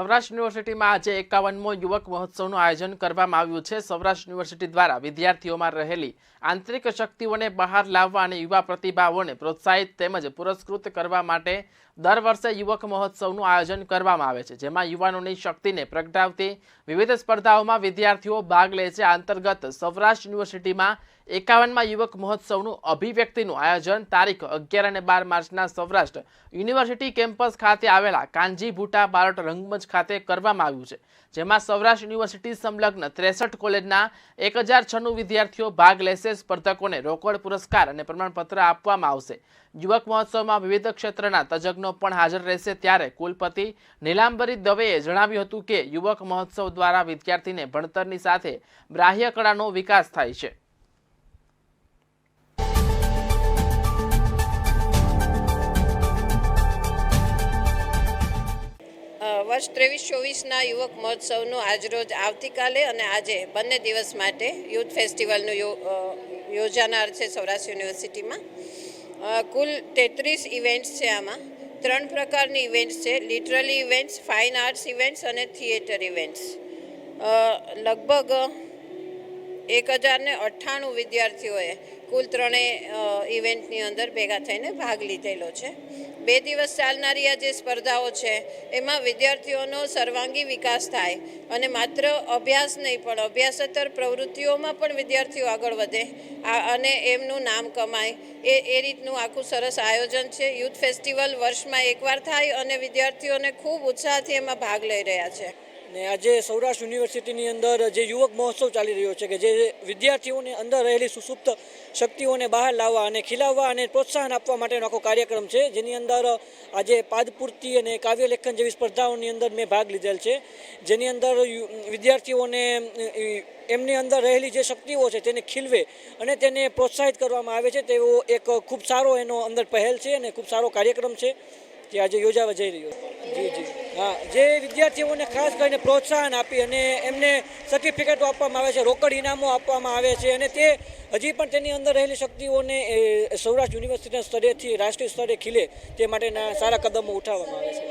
સૌરાષ્ટ્ર યુનિવર્સિટીમાં આજે એકાવનમો યુવક મહોત્સવનું આયોજન કરવામાં આવ્યું છે. સૌરાષ્ટ્ર યુનિવર્સિટી દ્વારા વિદ્યાર્થીઓમાં રહેલી આંતરિક શક્તિઓને બહાર લાવવા અને યુવા પ્રતિભાઓને પ્રોત્સાહિત તેમજ પુરસ્કૃત કરવા માટે દર વર્ષે યુવક મહોત્સવનું આયોજન કરવામાં આવે છે, જેમાં યુવાનોની શક્તિને પ્રગટાવતી વિવિધ સ્પર્ધાઓમાં વિદ્યાર્થીઓ ભાગ લે છે. આ અંતર્ગત સૌરાષ્ટ્ર યુનિવર્સિટીમાં એકાવનમાં યુવક મહોત્સવનું અભિવ્યક્તિનું આયોજન તારીખ અગિયાર અને બાર માર્ચના સૌરાષ્ટ્ર યુનિવર્સિટી કેમ્પસ ખાતે આવેલા કાંજી ભૂટા બારોટ રંગમંચ ખાતે કરવામાં આવ્યું છે, જેમાં સૌરાષ્ટ્ર યુનિવર્સિટી સંલગ્ન ત્રેસઠ કોલેજના એક હજાર છન્નું વિદ્યાર્થીઓ ભાગ લેશે. સ્પર્ધકોને રોકડ પુરસ્કાર અને પ્રમાણપત્ર આપવામાં આવશે. યુવક મહોત્સવમાં વિવિધ ક્ષેત્રના તજજ્ઞો પણ હાજર રહેશે ત્યારે કુલપતિ નીલાંબરી દવેએ જણાવ્યું હતું કે યુવક મહોત્સવ દ્વારા વિદ્યાર્થીને ભણતરની સાથે બાહ્ય કળાનો વિકાસ થાય છે. વર્ષ ત્રેવીસ ચોવીસના યુવક મહોત્સવનું આજરોજ આવતીકાલે અને આજે બંને દિવસ માટે યુથ ફેસ્ટિવલનું યોજાનાર છે સૌરાષ્ટ્ર યુનિવર્સિટીમાં. કુલ તેત્રીસ ઇવેન્ટ્સ છે આમાં. ત્રણ પ્રકારની ઇવેન્ટ્સ છે. Literally events fine arts events અને થિયેટર ઇવેન્ટ્સ લગભગ એક હજારને અઠ્ઠાણું વિદ્યાર્થીઓએ કુલ ત્રણેય ઇવેન્ટની અંદર ભેગા થઈને ભાગ લીધેલો છે. બે દિવસ ચાલનારી આ જે સ્પર્ધાઓ છે, એમાં વિદ્યાર્થીઓનો સર્વાંગી વિકાસ થાય અને માત્ર અભ્યાસ નહીં, પણ અભ્યાસેતર પ્રવૃત્તિઓમાં પણ વિદ્યાર્થીઓ આગળ વધે. અને એમનું નામ કમાય. એ એ રીતનું આખું સરસ આયોજન છે. યુથ ફેસ્ટિવલ વર્ષમાં એકવાર થાય અને વિદ્યાર્થીઓને ખૂબ ઉત્સાહથી એમાં ભાગ લઈ રહ્યા છે. ને આજે સૌરાષ્ટ્ર યુનિવર્સિટીની અંદર જે યુવક મહોત્સવ ચાલી રહ્યો છે કે જે વિદ્યાર્થીઓને અંદર રહેલી સુસુપ્ત શક્તિઓને બહાર લાવવા અને ખીલાવવા અને પ્રોત્સાહન આપવા માટેનો આખો કાર્યક્રમ છે, જેની અંદર આજે પાદપૂર્તિ અને કાવ્યલેખન જેવી સ્પર્ધાઓની અંદર મેં ભાગ લીધેલ છે. જેની અંદર વિદ્યાર્થીઓને એમની અંદર રહેલી જે શક્તિઓ છે તેને ખીલવે અને તેને પ્રોત્સાહિત કરવામાં આવે છે, તેવો એક ખૂબ સારો એનો અંદર પહેલ છે અને ખૂબ સારો કાર્યક્રમ છે. જે આજે યોજાવા જઈ રહ્યો જી જી. હા, જે વિદ્યાર્થીઓને ખાસ કરીને પ્રોત્સાહન આપી અને એમને સર્ટિફિકેટો આપવામાં આવે છે, રોકડ ઇનામો આપવામાં આવે છે અને તે હજી પણ તેની અંદર રહેલી શક્તિઓને સૌરાષ્ટ્ર યુનિવર્સિટીના સ્તરેથી, રાષ્ટ્રીય સ્તરે ખીલે તે માટેના સારા કદમો ઉઠાવવામાં આવે છે.